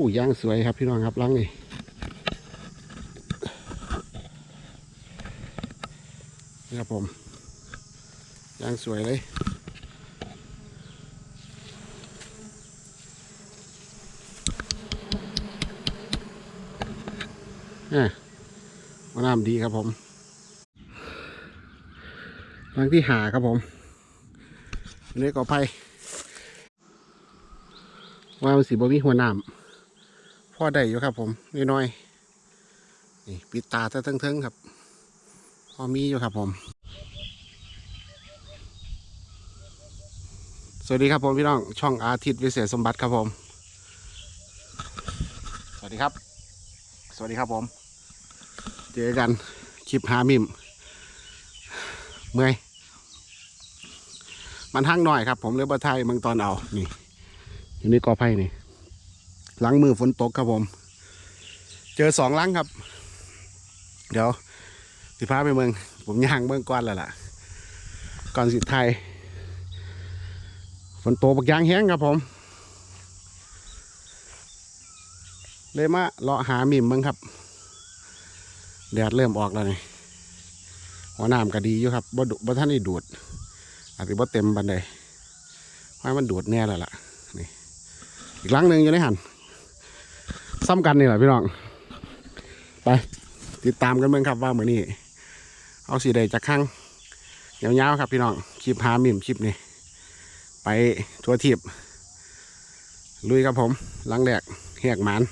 อู้ย่างสวยครับพี่น้องครับลังนี่นี่ครับผมย่างสวยเลยอะว่าน้ำดีครับผมลังที่หาครับผมอันนี้ก็ไผ่ว่ามันสีบ่มีหัวน้ำ พ่อได้อยู่ครับ ผมน้อยๆนี่ปิดตาซะเทิงๆครับ พอมีอยู่ครับผม สวัสดีครับผมพี่น้องช่องอาทิตย์วิเศษสมบัติครับผม สวัสดีครับ สวัสดีครับผม เจอกันคลิปหามิมเมื่อยมันทั้งหน่อยครับ ผมเลยบัไทยมืองตอนเอานี่อยู่ในกอไผ่นี่ หลังมือฝนตกครับผม เจอสองลังครับ เดี๋ยวสิพาไปเมือง ผมย่างเมืองก่อนแล้วล่ะ ก่อนสิไทยฝนตกบักยางแห้งครับผม เลยมาเลาะหามิมเมืองครับแดดเริ่มออกแล้วนี่หัวน้ำก็ดีอยู่ครับบ่ดุบ่ท่านได้ดูดอาจจะบ่เต็มบันไดเพราะมันดูดแน่แล้วล่ะนี่อีกลังหนึ่งอยู่ในหัน ซ้ำกันนี่แหละพี่น้อง ไปติดตามกันเบิ่งครับว่าเหมือนนี้เอาสีใดจากข้างยาวๆครับพี่น้องคลิปหามิมคลิปนี้ไปทัวร์ทีบลุยครับผมลังแรกแหกหมาน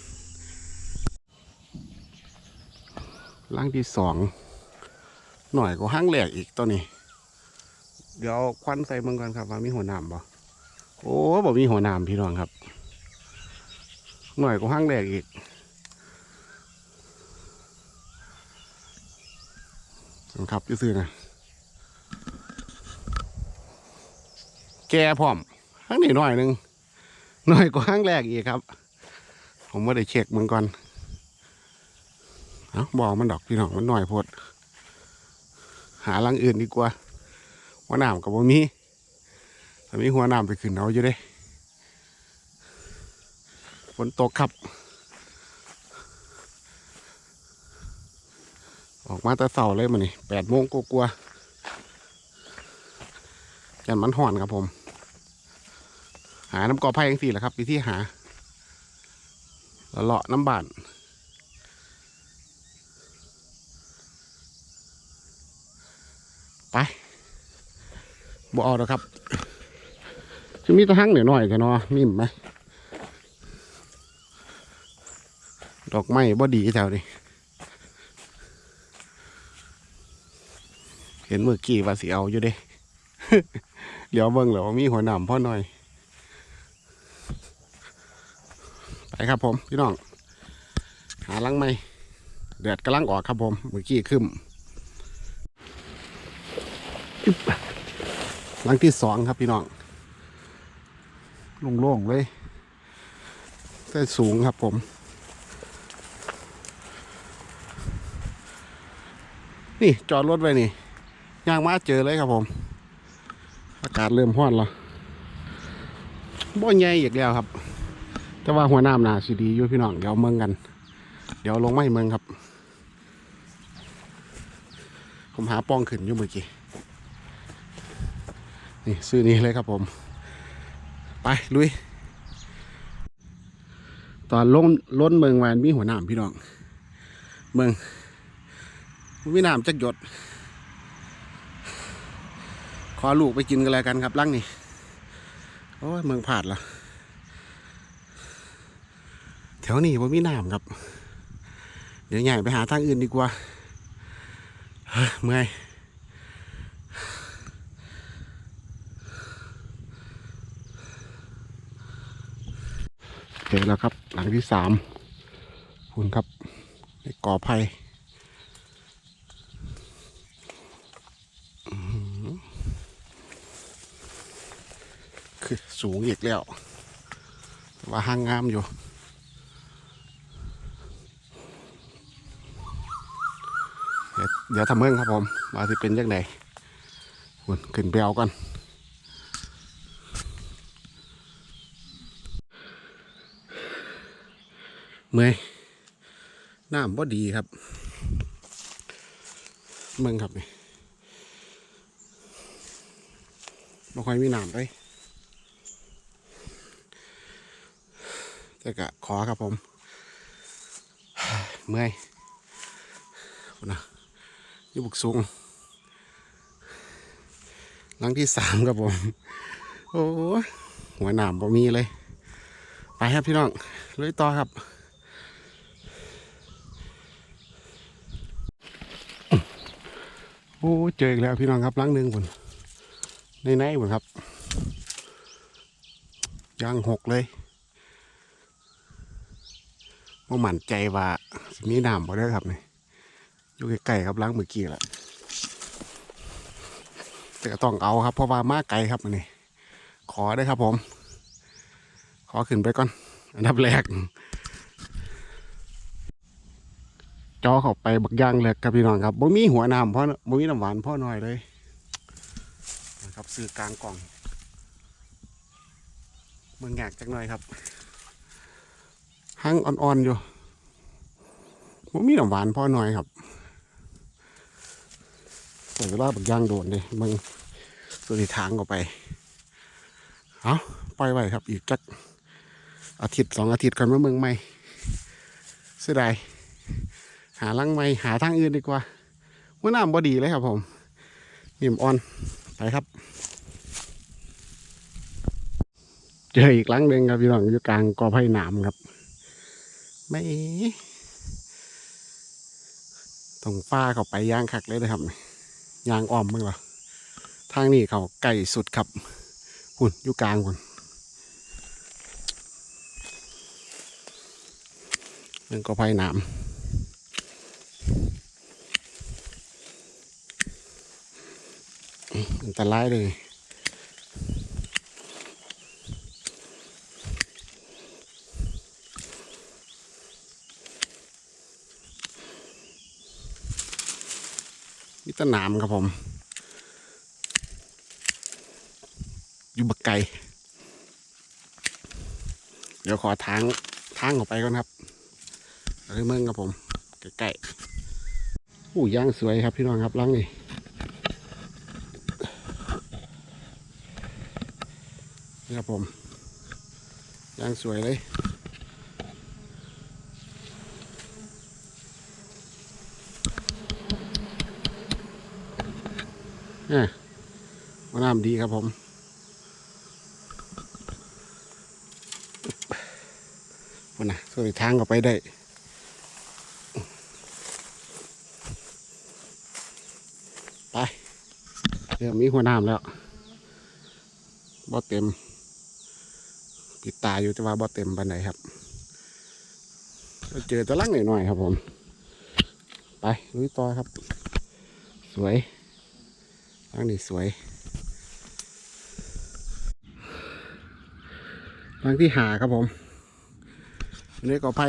ล่างที่สองหน่อยก็ห้างแหลกอีกตัวนี้ เดี๋ยวควันใส่เมืองก่อนครับว่ามีหัวหนามบ่โอ้บ่มีหัวหนามพี่น้องครับ หน่อยก็ห้างแหลกอีกครับซื่อนะแกพร้อมห้างนี้หน่อยหนึ่งหน่อยก็ห้างแหลกอีกครับ ผมว่าได้เช็คเมืองก่อนเอาบอกมันดอกพี่น้องมันหน่อยพด หาลังอื่นดีกว่าหัวหนามกับบ่มีถ้ามีหัวหนามไปขึ้นเอาอยู่เด้ ฝนตกครับ ออกมาแต่เสาเลยมันนี่แปดโมงกลัวๆยันมันห่อนครับผม หาน้ำกอไผ่ยังสี่แหละครับวิธีหาล้วเลาะน้ำบานไปบ่เอาแล้วครับจะมีตะหั่งหน่อยหน่อยกันเนาะมีไหม ดอกไม้บ่ดีแถวนี้เห็นเมื่อกี้ว่าสิเอาอยู่เด้เดี๋ยวเบิ่งแล้วว่ามีหัวหนามพ่อหน่อย ไปครับผมพี่น้อง หาลังไม้เดือดกำลังออกครับผมเมื่อกี้ขึ้นลังที่สองครับพี่น้องโล่งๆเลยได้สูงครับผม นี่จอดรถไว้นี่ย่างมาเจอเลยครับผม อากาศเริ่มร้อนแล้วบ่ใหญ่อีกแล้วครับ แต่ว่าหัวน้ำหนาสิดีอยู่พี่น้องเดี๋ยวเมืองกัน เดี๋ยวลงไม่เมืองครับ ผมหาป้องขึ้นอยู่เมื่อกี้นี่ซื้อนี้เลยครับผม ไปลุย ตอนล้นล้นเมืองแวนมีหัวหนามพี่น้อง เมือง มีน้ำจักหยด ขอลูกไปกินกันแล้วกันครับลังนี่โอ้ยเมืองผาดละแถวนี้ว่ามีน้ำครับ เดี๋ยวใหญ่ไปหาทางอื่นดีกว่าเมื่อยเจอแล้วครับ หลังที่สามคุณครับกอไผ่อื้อหือ คือสูงอีกแล้ว ว่าห้างงามอยู่ เดี๋ยวทำเมืองครับผมว่าจะเป็นยังไงคุณขึ้นไปเอากันเมื่อยน้ำบ่ดีครับ เมืองครับนี่บ่ค่อยมีน้ำเล แต่กะขอครับผม เมื่อยพุ่นนะอยู่บุกสูงหลังที่สามครับผม โอ้ยหัวหนามบ่มีเลย ไปครับพี่น้องลุยต่อครับโอ้เจออีกแล้วพี่น้องครับหลังหนึ่งผนในในผนครับยางหกเลย ว่หมั่นใจว่าสิมีน้ำบ่ได้ครับนี่อยู่ใกล้ๆครับล้างเมื่อกี้แหละแต่ก็ต้องเอาครับ เพราะว่ามาไกลครับนี่ขอได้ครับผม ขอขึ้นไปก่อน อันดับแรกจอเข้าไปบักย่างเลยครับพี่น้องครับบ่มีหัวน้ำพ่อบ่มีน้ำหวานพ่อหน่อยเลยนะครับซื้อกลางกล่องเมืองแงกจักหน่อยครับ หั่งอ่อนๆอยู่บ่มีน้ำหวานพอหน่อยครับแต่เวลาบักย่างโดนเลยมึงตัวที่ทางออกไป เอาปล่อยไว้ครับ อีกจักอาทิตย์สองอาทิตย์กันมาเมืองใหม่เสียดายหาลังไม่หาทางอื่นดีกว่าว่าน้ำบอดีเลยครับผมนิ่มอ่อน ไปครับ เจออีกลังหนึ่งครับพี่น้องอยู่กลางกอไผ่หนามครับ ไม่ต้องฟ้าเขาไปย่างคักเลยนะครับยางอ้อมมึงเหรอทางนี้เขาไก่สุดครับหุ่นอยู่กลางหุ่นเรื่กอไผ่หนามอันตรายเลย มีแตะหนามครับผม อยู่บักไก่เดี๋ยวขอทางทางออกไปก่อนครับเอาไปเมืองครับผมใกล้ๆอู้ย่างสวยครับพี่น้องครับหลังนี่นี่ครับผมยางสวยเลย อะว่าน้ำดีครับผม วันน่ะส่วนทางก็ไปได้ไปเริ่มมีหัวน้ำแล้วบ่เต็ม ปิดตาอยู่แต่ว่าบ่เต็มปันไหนครับก็เจอตะลังหน่อยๆครับผม ไปลุยต่อครับ สวย ลังนี้สวยลังที่หาครับผมอันนี้ก็ไผ่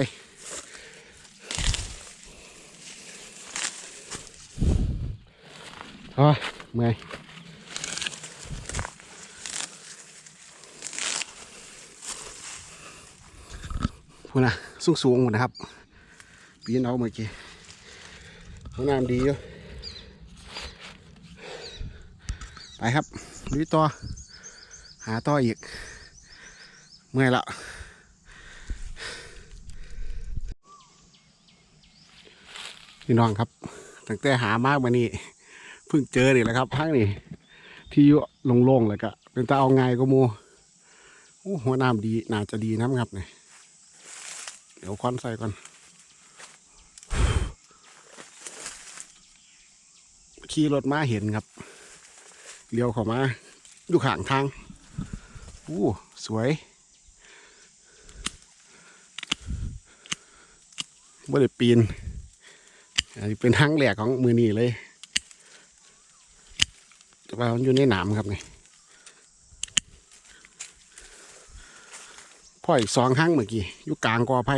โอ้ยเมื่อยพูนะสูงสูงๆหมดนะครับปีนเอาเมื่อกี้ห้องน้ำดีอยู่ ไปครับลุยต่อ หาต่ออีก เมื่อยละพี่น้องครับ ตั้งแต่หามากมานี่เพิ่งเจอนี่แหละครับพักนี่ ที่อยู่โล่งๆเลยก็เป็นตาเอาไงก็มูโอ้หัวน้ำดีน่าจะดีน้ำครับเนี่ยเดี๋ยวควันใส่ก่อนขี่รถมาเห็นครับ เลี้ยวเข้ามาอยู่ข้างทางอู้สวยบ่ได้ปีนอันนี้เป็นทางแหลกของมือนี่เลยแต่ว่ามันอยู่ในหนามครับนี่พ่ออีกสองห้างเมื่อกี้อยู่กลางกอไผ่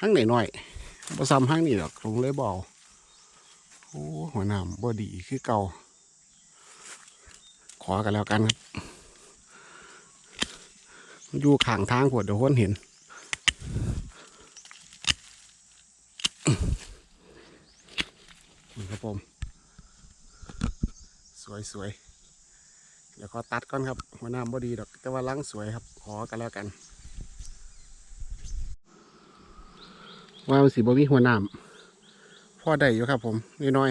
ห้างไหนหน่อยๆบ่ซ้ำห้างนี่หรอกลงเลยบเอกโอ้หัวหนามบ่ดีคือเก่า ขอกันแล้วกันครับ อยู่ข้างทางขวดเดี๋ยวคนเห็นคุณครับผม สวยสวยเดี๋ยวขอตัดก่อนครับหัวหน้าบ่ดีดอก แต่ว่าล้างสวยครับ ขอกันแล้วกัน ว่ามันสีบ่มีหัวหน้าพ่อได้อยู่ครับผมน้อย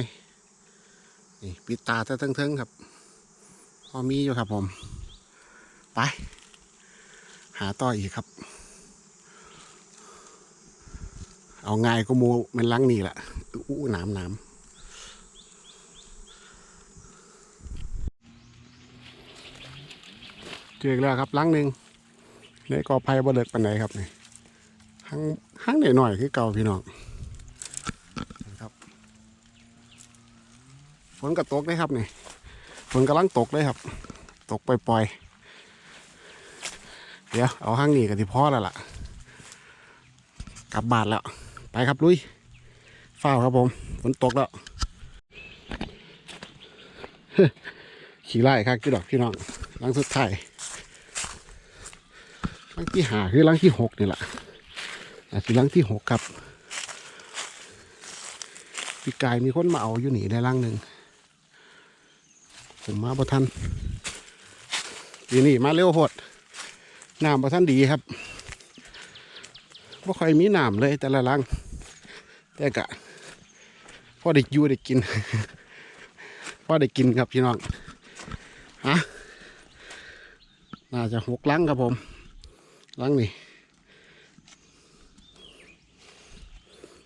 ๆนี่ปิดตาซะทั้งๆครับ พอมีอยู่ครับผม ไป หาต่ออีกครับ เอาง่ายก็มูมันล้างนี่แหละอู้นามหนามเจอกแล้วครับล้างหนึ่งในกอไผ่บ่เลิกปันไหนครับนี่ห้างห้างหน่อยๆคือเก่าพี่น้องนะครับฝนก็ตกได้ครับนี่ ฝนกำลังตกเลยครับ ตกปล่อยๆ เดี๋ยวเอาห้างนี้กับที่พ่อแล้วล่ะ กลับบ้านแล้ว ไปครับลุยเฝ้าครับผมฝนตกแล้วขี่ไล่ครับกี่ดอกพี่น้องลังสุดท้ายลังที่หาคือลังที่หกนี่แหละอาจจะลังที่หกครับพี่กายมีคนมาเอาอยู่หนีได้ลังหนึ่ง ผมมาประทันปีนี้มาเร็วโหดน้ำประทันดีครับบ่ค่อยมีน้ำเลยแต่ละลังแต่กะพอได้อยู่ได้กินพอได้กินครับพี่น้องฮะน่าจะหกลังครับผมลังนี่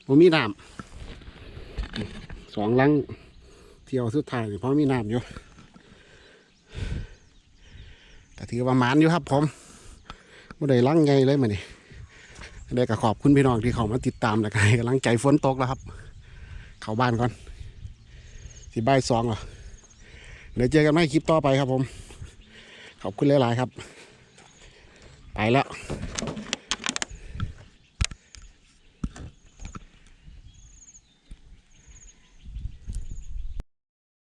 ผมมีน้ำสองลังเที่ยวสุดท้ายนี่เพราะมีน้ำอยู่ ถือว่าหมานอยู่ครับผมไม่ได้ลังไงเลยมาเนี่ได้กระขอบคุณพี่น้องที่เขามาติดตามและครับกำลังใจฝนตกแล้วครับ เข้าบ้านก่อนที่บ่ายสองเหรอเดี๋ยวเจอกันใหม่คลิปต่อไปครับผม ขอบคุณหลาย ๆ ครับ ไปแล้ว